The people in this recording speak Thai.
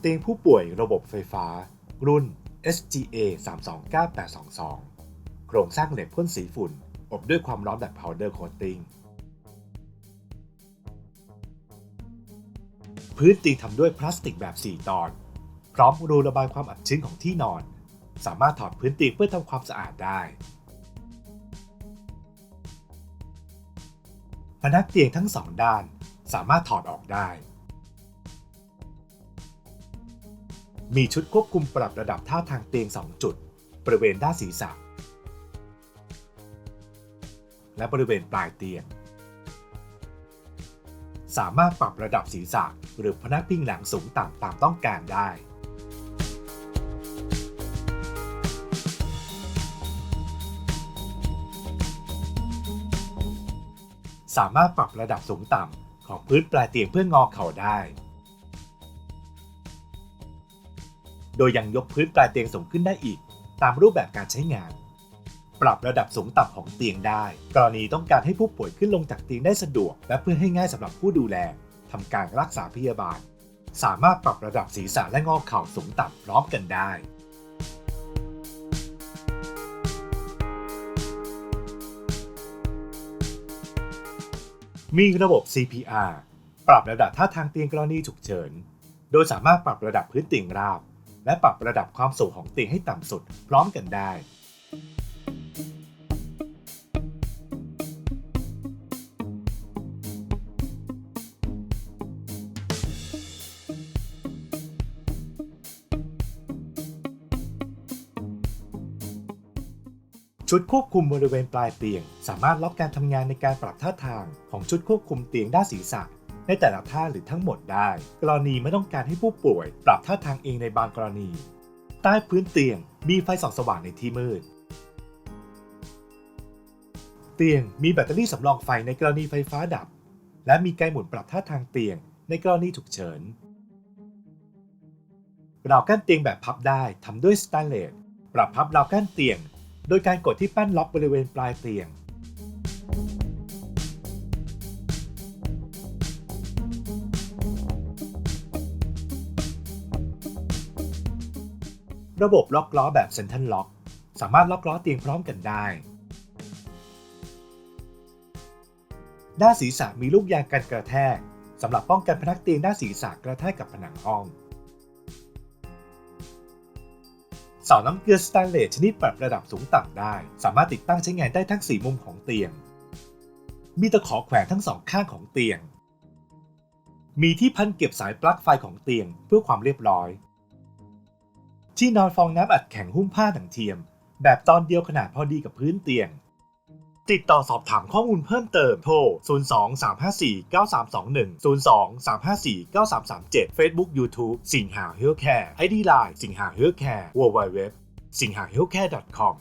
เตียงผู้ป่วยระบบไฟฟ้า รุ่น SGA 329822 โครงสร้างเหล็กพ่นสีฝุ่น อบด้วยความร้อนแบบ powder coating พื้นเตียงทำด้วยพลาสติกแบบ 4 ตอน พร้อมรูระบายความอับชื้นของที่นอน สามารถถอดพื้นเตียงเพื่อทำความสะอาดได้พนักเตียงทั้งสองด้าน สามารถถอดออกได้ มีชุดควบคุมปรับระดับท่าทางเตียง 2 จุด บริเวณด้านศีรษะ และบริเวณปลายเตียง สามารถปรับระดับศีรษะหรือพนักพิงหลังสูงต่ำตามต้องการได้ สามารถปรับระดับสูงต่ำของพื้นปลายเตียงเพื่องอเข่าได้ โดยยังยกพื้นปลายเตียงสูงขึ้นได้อีก ตามรูปแบบการใช้งาน ปรับระดับสูงต่ำของเตียงได้ กรณีต้องการให้ผู้ป่วยขึ้นลงจากเตียงได้สะดวก และเพื่อให้ง่ายสำหรับผู้ดูแลทำการรักษาพยาบาล สามารถปรับระดับศีรษะและงอเข่าสูงต่ำพร้อมกันได้มีระบบ CPR ปรับระดับท่าทางเตียงกรณีฉุกเฉิน โดยสามารถปรับระดับพื้นเตียงราบ และปรับระดับความสูงของเตียงให้ต่ำสุดพร้อมกันได้ ชุดควบคุมบริเวณปลายเตียง สามารถล็อกการทำงานในการปรับท่าทางของชุดควบคุมเตียงด้านศีรษะ ในแต่ละท่าหรือทั้งหมดได้ กรณีไม่ต้องการให้ผู้ป่วย ปรับท่าทางเองในบางกรณี ใต้พื้นเตียงมีไฟส่องสว่างในที่มืด เตียงมีแบตเตอรี่สำรองไฟในกรณีไฟฟ้าดับ และมีไกหมุนปรับท่าทางเตียงในกรณีฉุกเฉินราวกั้นเตียงแบบพับได้ทำด้วยสแตนเลสปรับพับราวกั้นเตียง โดยการกดที่แป้นล็อกบริเวณปลายเตียง ระบบล็อกล้อแบบเซนทันล็อก สามารถล็อกล้อเตียงพร้อมกันได้ ด้านศีรษะมีลูกยางกันกระแทกสำหรับป้องกันพนักเตียงด้านศีรษะกระแทกกับผนังห้องเสาน้ำเกลือสแตนเลสชนิดปรับระดับสูงต่ำได้ สามารถติดตั้งใช้งานได้ทั้ง 4 มุมของเตียง มีตะขอแขวนทั้งสองข้างของเตียง มีที่พันเก็บสายปลั๊กไฟของเตียงเพื่อความเรียบร้อย ที่นอนฟองน้ำอัดแข็งหุ้มผ้าถังเทียม แบบตอนเดียวขนาดพอดีกับพื้นเตียง ติดต่อสอบถามข้อมูลเพิ่มเติมโทร 02 354 9321 02 354 9337 Facebook YouTube สิงหา Healthcare ID Line สิงหา Healthcare www สิงหาเฮลแคร์ com